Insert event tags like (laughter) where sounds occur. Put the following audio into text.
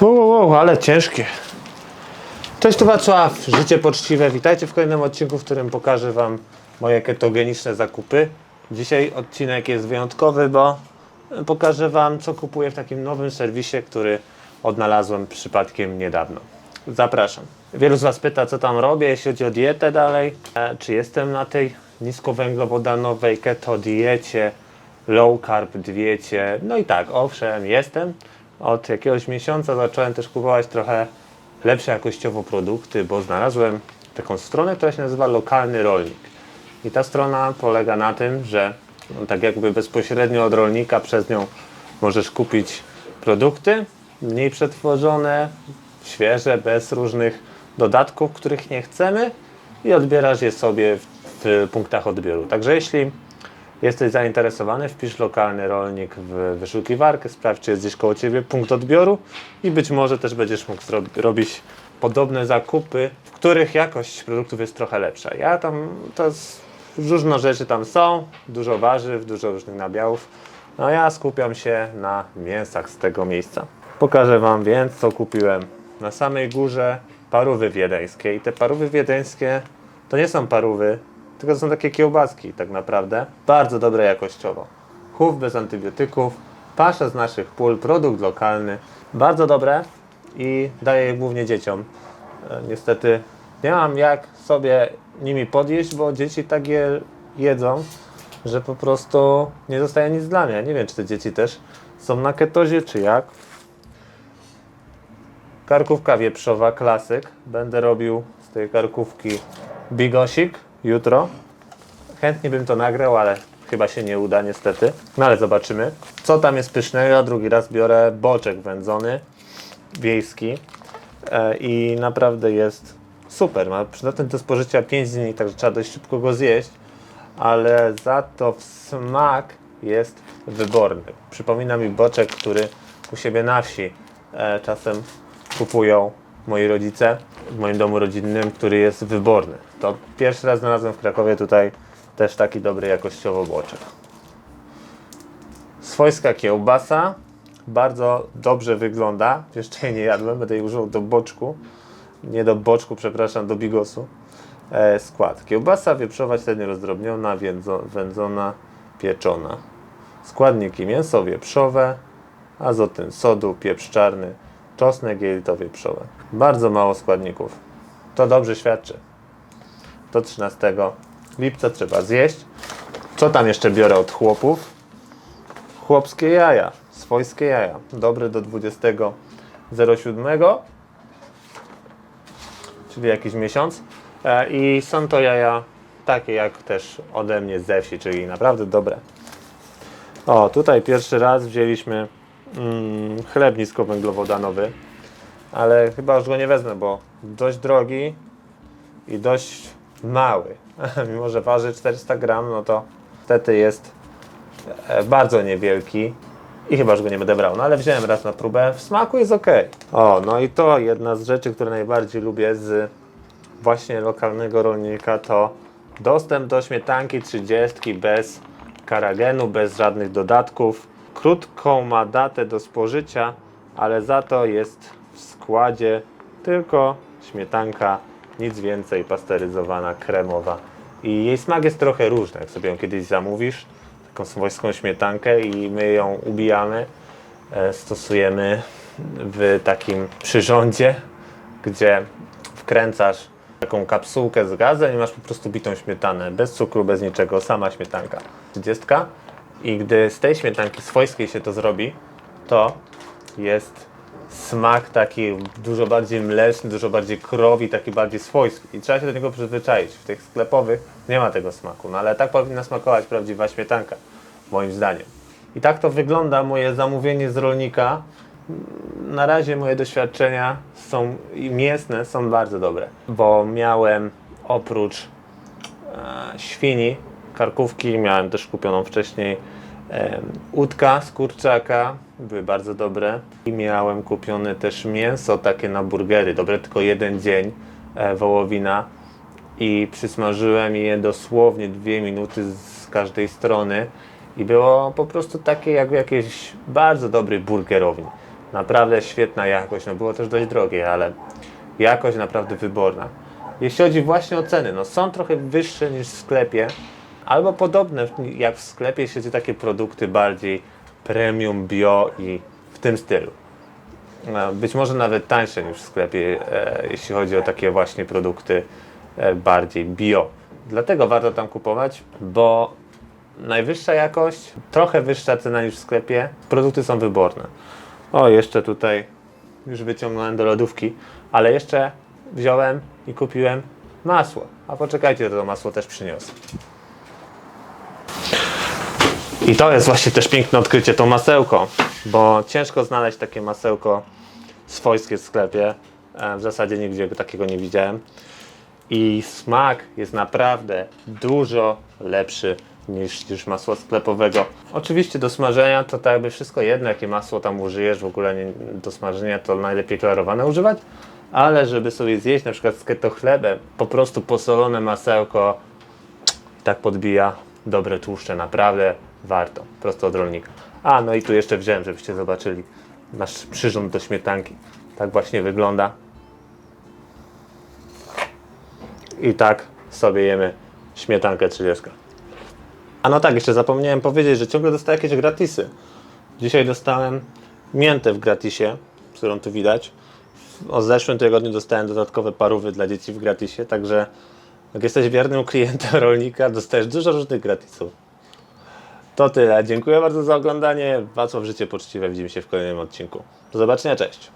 Wow, wow, ale ciężkie. Cześć, tu Wacław, Życie Poczciwe. Witajcie w kolejnym odcinku, w którym pokażę Wam moje ketogeniczne zakupy. Dzisiaj odcinek jest wyjątkowy, bo pokażę Wam, co kupuję w takim nowym serwisie, który odnalazłem przypadkiem niedawno. Zapraszam. Wielu z Was pyta, co tam robię, jeśli chodzi o dietę dalej. E, czy jestem na tej niskowęglowodanowej keto diecie, low carb diecie? No i tak, owszem, jestem. Od jakiegoś miesiąca zacząłem też kupować trochę lepsze jakościowo produkty, bo znalazłem taką stronę, która się nazywa Lokalny Rolnik. I ta strona polega na tym, że no, tak jakby bezpośrednio od rolnika przez nią możesz kupić produkty mniej przetworzone, świeże, bez różnych dodatków, których nie chcemy i odbierasz je sobie w, w punktach odbioru. Także jeśli jesteś zainteresowany, wpisz lokalny rolnik w wyszukiwarkę, sprawdź, czy jest gdzieś koło Ciebie punkt odbioru i być może też będziesz mógł robić podobne zakupy, w których jakość produktów jest trochę lepsza. Ja tam, to jest, różne rzeczy tam są, dużo warzyw, dużo różnych nabiałów. No ja skupiam się na mięsach z tego miejsca. Pokażę Wam więc, co kupiłem. Na samej górze parówy wiedeńskie i te parówy wiedeńskie to nie są parówy, tylko są takie kiełbaski tak naprawdę. Bardzo dobre jakościowo. Chów bez antybiotyków, pasza z naszych pól, produkt lokalny. Bardzo dobre i daję je głównie dzieciom. E, Niestety nie mam jak sobie nimi podjeść, bo dzieci tak je jedzą, że po prostu nie zostaje nic dla mnie. Nie wiem, czy te dzieci też są na ketozie, czy jak. Karkówka wieprzowa, klasyk. Będę robił z tej karkówki bigosik jutro. Chętnie bym to nagrał, ale chyba się nie uda niestety. No ale zobaczymy. Co tam jest pysznego? Drugi raz biorę boczek wędzony, wiejski. E, I naprawdę jest super. Ma przydatny do spożycia 5 dni, także trzeba dość szybko go zjeść. Ale za to smak jest wyborny. Przypomina mi boczek, który u siebie na wsi e, czasem kupują moi rodzice w moim domu rodzinnym, który jest wyborny. To pierwszy raz znalazłem w Krakowie tutaj też taki dobry jakościowo boczek. Swojska kiełbasa bardzo dobrze wygląda. Jeszcze jej nie jadłem, będę jej używał do boczku. Nie do boczku, przepraszam, do bigosu. E, skład. Kiełbasa wieprzowa średnio rozdrobniona, wędzo, wędzona, pieczona. Składniki mięso wieprzowe, azotyn sodu, pieprz czarny, czosnek jelito wieprzowe. Bardzo mało składników. To dobrze świadczy. Do 13 lipca trzeba zjeść. Co tam jeszcze biorę od chłopów? Chłopskie jaja, swojskie jaja. Dobre do 20.07, czyli jakiś miesiąc. E, I są to jaja takie jak też ode mnie ze wsi, czyli naprawdę dobre. O, tutaj pierwszy raz wzięliśmy mm, chleb niskowęglowodanowy, ale chyba już go nie wezmę, bo dość drogi i dość mały. (laughs) Mimo, że waży 400 gram, no to niestety jest e, bardzo niewielki i chyba już go nie będę brał, no ale wziąłem raz na próbę, w smaku jest ok. O, no i to jedna z rzeczy, które najbardziej lubię z właśnie lokalnego rolnika to dostęp do śmietanki 30 bez karagenu, bez żadnych dodatków. Krótką ma datę do spożycia, ale za to jest w składzie tylko śmietanka, nic więcej, pasteryzowana, kremowa. I jej smak jest trochę różny, jak sobie ją kiedyś zamówisz, taką swojską śmietankę i my ją ubijamy, e, stosujemy w takim przyrządzie, gdzie wkręcasz taką kapsułkę z gazem i masz po prostu bitą śmietanę, bez cukru, bez niczego, sama śmietanka. 30. I gdy z tej śmietanki swojskiej się to zrobi, to jest smak taki dużo bardziej mleczny, dużo bardziej krowi, taki bardziej swojski. I trzeba się do niego przyzwyczaić. W tych sklepowych nie ma tego smaku, no ale tak powinna smakować prawdziwa śmietanka, moim zdaniem. I tak to wygląda moje zamówienie z rolnika. Na razie moje doświadczenia są mięsne są bardzo dobre, bo miałem oprócz e, świni, karkówki, miałem też kupioną wcześniej udka z kurczaka, były bardzo dobre. I miałem kupione też mięso takie na burgery, dobre tylko jeden dzień, e, wołowina. I przysmażyłem je dosłownie dwie minuty z każdej strony. I było po prostu takie jak w jakiejś bardzo dobrej burgerowni. Naprawdę świetna jakość. No było też dość drogie, ale jakość naprawdę wyborna. Jeśli chodzi właśnie o ceny, no są trochę wyższe niż w sklepie, albo podobne jak w sklepie, o takie produkty bardziej premium, bio i w tym stylu. E, Być może nawet tańsze niż w sklepie, e, jeśli chodzi o takie właśnie produkty e, bardziej bio. Dlatego warto tam kupować, bo najwyższa jakość, trochę wyższa cena niż w sklepie, produkty są wyborne. O, jeszcze tutaj już wyciągnąłem do lodówki, ale jeszcze wziąłem i kupiłem masło. A poczekajcie, to masło też przyniosę. I to jest właśnie też piękne odkrycie, to masełko, bo ciężko znaleźć takie masełko swojskie w sklepie. E, W zasadzie nigdzie takiego nie widziałem. I smak jest naprawdę dużo lepszy niż, niż masła sklepowego. Oczywiście do smażenia to tak jakby wszystko jedno, jakie masło tam użyjesz, w ogóle nie, do smażenia to najlepiej klarowane używać, ale żeby sobie zjeść na przykład z keto chlebem, po prostu posolone masełko, tak podbija dobre tłuszcze, naprawdę warto, prosto od rolnika. A, no i tu jeszcze wziąłem, żebyście zobaczyli nasz przyrząd do śmietanki. Tak właśnie wygląda. I tak sobie jemy śmietankę 30. A no tak, jeszcze zapomniałem powiedzieć, że ciągle dostaję jakieś gratisy. Dzisiaj dostałem miętę w gratisie, którą tu widać. O zeszłym tygodniu dostałem dodatkowe parówy dla dzieci w gratisie, także jak jesteś wiernym klientem rolnika, dostajesz dużo różnych gratisów. To tyle. Dziękuję bardzo za oglądanie. Wacław Życie Poczciwe. Widzimy się w kolejnym odcinku. Do zobaczenia. Cześć.